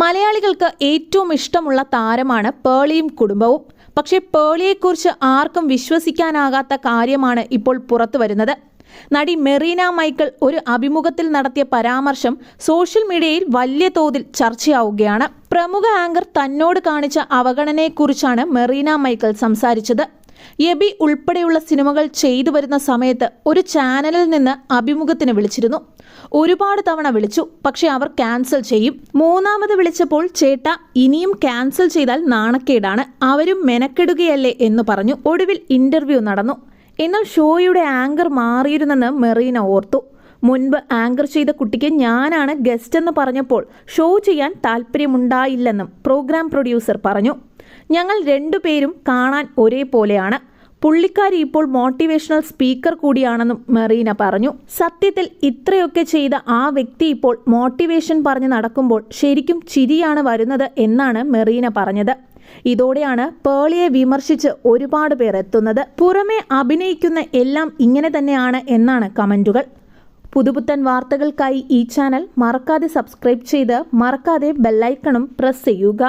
മലയാളികൾക്ക് ഏറ്റവും ഇഷ്ടമുള്ള താരമാണ് പേളിയും കുടുംബവും. പക്ഷേ പേളിയെക്കുറിച്ച് ആർക്കും വിശ്വസിക്കാനാകാത്ത കാര്യമാണ് ഇപ്പോൾ പുറത്തു വരുന്നത്. നടി മെറീന മൈക്കിൾ ഒരു അഭിമുഖത്തിൽ നടത്തിയ പരാമർശം സോഷ്യൽ മീഡിയയിൽ വലിയ തോതിൽ ചർച്ചയാവുകയാണ്. പ്രമുഖ ആങ്കർ തന്നോട് കാണിച്ച അവഗണനയെക്കുറിച്ചാണ് മെറീന മൈക്കിൾ സംസാരിച്ചത്. എബി ഉൾപ്പെടെയുള്ള സിനിമകൾ ചെയ്തു വരുന്ന സമയത്ത് ഒരു ചാനലിൽ നിന്ന് അഭിമുഖത്തിന് വിളിച്ചിരുന്നു. ഒരുപാട് തവണ വിളിച്ചു. പക്ഷെ അവർ ക്യാൻസൽ ചെയ്യും. മൂന്നാമത് വിളിച്ചപ്പോൾ ചേട്ട ഇനിയും ക്യാൻസൽ ചെയ്താൽ നാണക്കേടാണ്. അവരും മെനക്കെടുകയല്ലേ എന്ന് പറഞ്ഞു. ഒടുവിൽ ഇന്റർവ്യൂ നടന്നു. എന്നാൽ ഷോയുടെ ആങ്കർ മാറിയിരുന്നെന്ന് മെറീന ഓർത്തു. മുൻപ് ആങ്കർ ചെയ്ത കുട്ടിക്ക് ഞാനാണ് ഗസ്റ്റ് എന്ന് പറഞ്ഞപ്പോൾ ഷോ ചെയ്യാൻ താല്പര്യമുണ്ടായില്ലെന്നും പ്രോഗ്രാം പ്രൊഡ്യൂസർ പറഞ്ഞു. ഞങ്ങൾ രണ്ടുപേരും കാണാൻ ഒരേപോലെയാണ്. പുള്ളിക്കാരി ഇപ്പോൾ മോട്ടിവേഷണൽ സ്പീക്കർ കൂടിയാണെന്നും മെറീന പറഞ്ഞു. സത്യത്തിൽ ഇത്രയൊക്കെ ചെയ്ത ആ വ്യക്തി ഇപ്പോൾ മോട്ടിവേഷൻ പറഞ്ഞ് നടക്കുമ്പോൾ ശരിക്കും ചിരിയാണ് വരുന്നത് എന്നാണ് മെറീന പറഞ്ഞത്. ഇതോടെയാണ് പേളിയെ വിമർശിച്ച് ഒരുപാട് പേർ എത്തുന്നത്. പുറമെ അഭിനയിക്കുന്ന എല്ലാം ഇങ്ങനെ തന്നെയാണ് എന്നാണ് കമന്റുകൾ. പുതുപുത്തൻ വാർത്തകൾക്കായി ഈ ചാനൽ മറക്കാതെ സബ്സ്ക്രൈബ് ചെയ്ത് മറക്കാതെ ബെല്ലൈക്കണും പ്രസ് ചെയ്യുക.